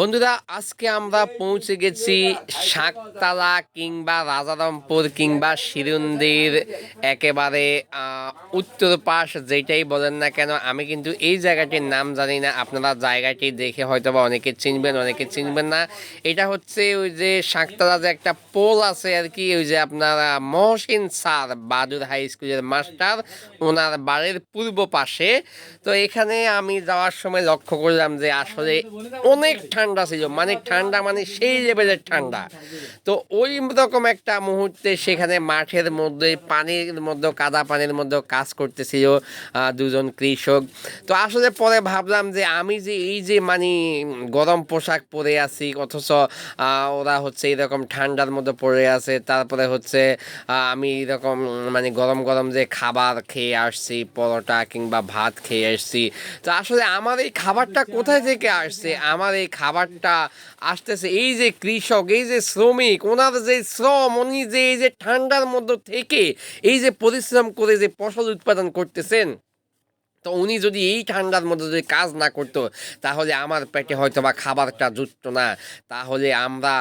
বন্ধুরা, আজকে আমরা পৌঁছে গেছি শাকতলা কিংবা রাজারামপুর কিংবা শিরুন্দির একেবারে উত্তর পাশ যেটাই বলেন না কেন, আমি কিন্তু এই জায়গাটির নাম জানি না। আপনারা জায়গাটি দেখে হয়তো বা অনেকে চিনবেন অনেকে চিনবেন না। এটা হচ্ছে ওই যে শাকতলা যে একটা পোল আছে আর কি, ওই যে আপনারা মহসিন স্যার বাদুর হাই স্কুলের মাস্টার, ওনার বাড়ির পূর্ব পাশে। তো এখানে আমি যাওয়ার সময় লক্ষ্য করলাম যে আসলে অনেক ঠান্ডা ছিল মানে ঠান্ডা মানে সেই লেভেলের ঠান্ডা। তো ওই রকম একটা মুহূর্তে সেখানে মাঠের মধ্যে, পানির মধ্যে, কাদা পানির মধ্যে কাজ করতেছিল দুজন কৃষক। তো আসলে পরে ভাবলাম যে আমি যে এই যে মানে গরম পোশাক পরে আছি, অথচ ওরা হচ্ছে এরকম ঠান্ডার মধ্যে পড়ে আছে, তারপরে হচ্ছে আমি এরকম মানে গরম গরম যে খাবার খেয়ে আসছি, পরোটা কিংবা ভাত খেয়ে আসছি। তো আসলে আমার এই খাবারটা কোথায় থেকে আসছে? আমার এই খাবারটা আসতেছে। এই যে কৃষক, এই যে শ্রমিক, ওনার যে শ্রম, উনি যে এই যে ঠান্ডার মধ্যে থেকে এই যে পরিশ্রম করে যে ফসল উৎপাদন করতেছেন তো উনি যদি এই ঠান্ডার মধ্যে যদি কাজ না করতো, তাহলে আমার পেটে হয়তো বা খাবারটা জুটতো না। তাহলে আমরা,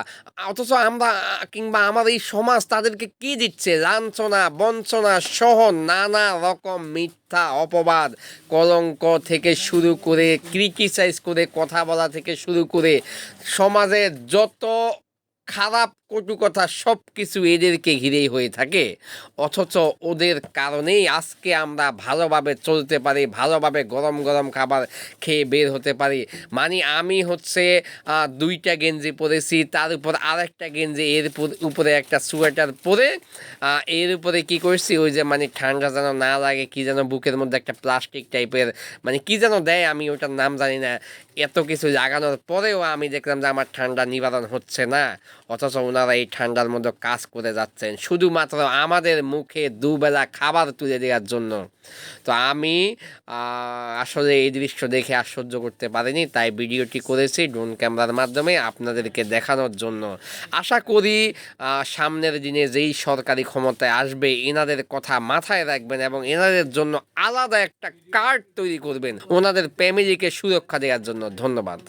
অথচ আমরা, কিংবা আমার এই সমাজ তাদেরকে কি দিচ্ছে? লাঞ্ছনা, বঞ্চনা সহ নানা রকম মিথ্যা, অপবাদ, কলঙ্ক থেকে শুরু করে ক্রিটিসাইজ করে, কথা বলা থেকে শুরু করে, সমাজের যত খারাপ কটু কথা সব কিছু এদেরকে ঘিরেই হয়ে থাকে। অথচ ওদের কারণেই আজকে আমরা ভালোভাবে চলতে পারি, ভালোভাবে গরম গরম খাবার খেয়ে বের হতে পারি। মানে আমি হচ্ছে দুইটা গেঞ্জি পরেছি, তার উপর আরেকটা গেঞ্জি, এর উপরে একটা সোয়েটার পরে এর উপরে কি করছি, ওই যে মানে ঠান্ডা যেন না লাগে, কি যেন বুকের মধ্যে একটা প্লাস্টিক টাইপের মানে কি যেন দেয় আমি ওটার নাম জানি না। এত কিছু লাগানোর পরেও আমি দেখলাম যে আমার ঠান্ডা নিবারণ হচ্ছে না। অথচ ওনারা এই ঠান্ডার মধ্যে কাজ করে যাচ্ছেন। শুধুমাত্র আমাদের মুখে দুবেলা খাবার তুলে দেওয়ার জন্য। তো আমি আসলে এই দৃশ্য দেখে সহ্য করতে পারিনি, তাই ভিডিওটি করেছি ড্রোন ক্যামেরার মাধ্যমে আপনাদেরকে দেখানোর জন্য। আশা করি সামনের দিনে যেই সরকারি ক্ষমতায় আসবে, এনাদের কথা মাথায় রাখবেন এবং এনাদের জন্য আলাদা একটা কার্ড তৈরি করবেন। ওনাদের ফ্যামিলিকে সুরক্ষা দেওয়ার জন্য ধন্যবাদ।